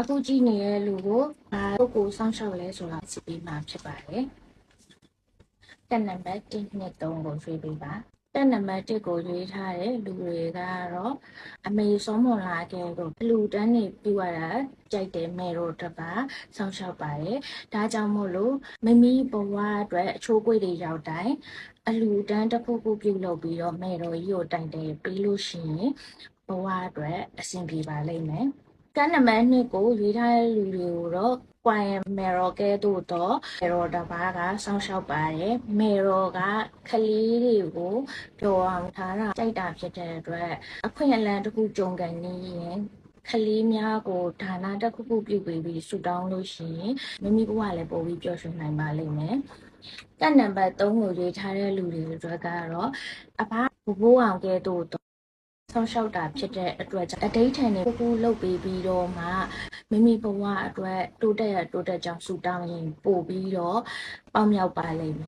အခုကြည့်နေတဲ့လူကိုဘာပုဂ္ဂိုလ်စောင့်ရှောက်လဲဆိုတာစစ်ပြီးမှဖြစ်ပါတယ်တက်နံပါတ်1 2 3ကိုရွေးပေးပါတက်နံပါတ်1ကိုရွေးထားတဲ့လူတွေကတော့အမေစောမွန်လာခဲ့တို့ဘလူတန်းနေပြီးသွားတာကြိုက်တယ်မဲတို့တပါစောင့်ရှောက်ပါတယ်ဒါကြောင့်မို့လို့မမီဘဝအတွက်အချိုးကွေးတွေရောက်တိုင်းအလူတန်းတစ်ခုခုပြုတ်လုပ်ပြီးတော့မဲတော်ကြီးကိုတိုင်တယ်ပြီးလို့ရှိရင်ဘဝအတွက်အဆင်ပြေပါလိမ့်မယ် ကန်းနံပါတ်2ကိုရွေးထားတဲ့လူတွေကိုတော့ Quiet Mirror ကဲတို့တော့ Mirror တစ်ပါးကစောင့်ရှောက်ပါတယ် Mirror ကကလေးတွေကိုပျော်အောင်ထားတာကြိုက်တာဖြစ်တဲ့အတွက်အခွင့်အလမ်းတစ်ခုကြုံကန်နေရင်ကလေးများကိုဒါနတစ်ခုခုပြုပေးပြီးဆူတောင်းလို့ရှိရင်မိမိဘဝလည်းပိုပြီးပျော်ရွှင်နိုင်ပါလိမ့်မယ်။ကတ်နံပါတ်3ကိုရွေးထားတဲ့လူတွေအတွက်ကတော့အဖဘဘိုးအောင်ကဲတို့တော့ ဆောင်းလျှောက်တာဖြစ်တဲ့အတွက်ကြောင့်အတိတ်ထန်တွေပူပူလှုပ်ပေးပြီးတော့မှမိမိဘဝအတွက်တိုးတက်ရတိုးတက်ကြောင်းဆူတောင်းရင်ပို့ပြီးတော့ပေါက်မြောက်ပါလိမ့်မယ်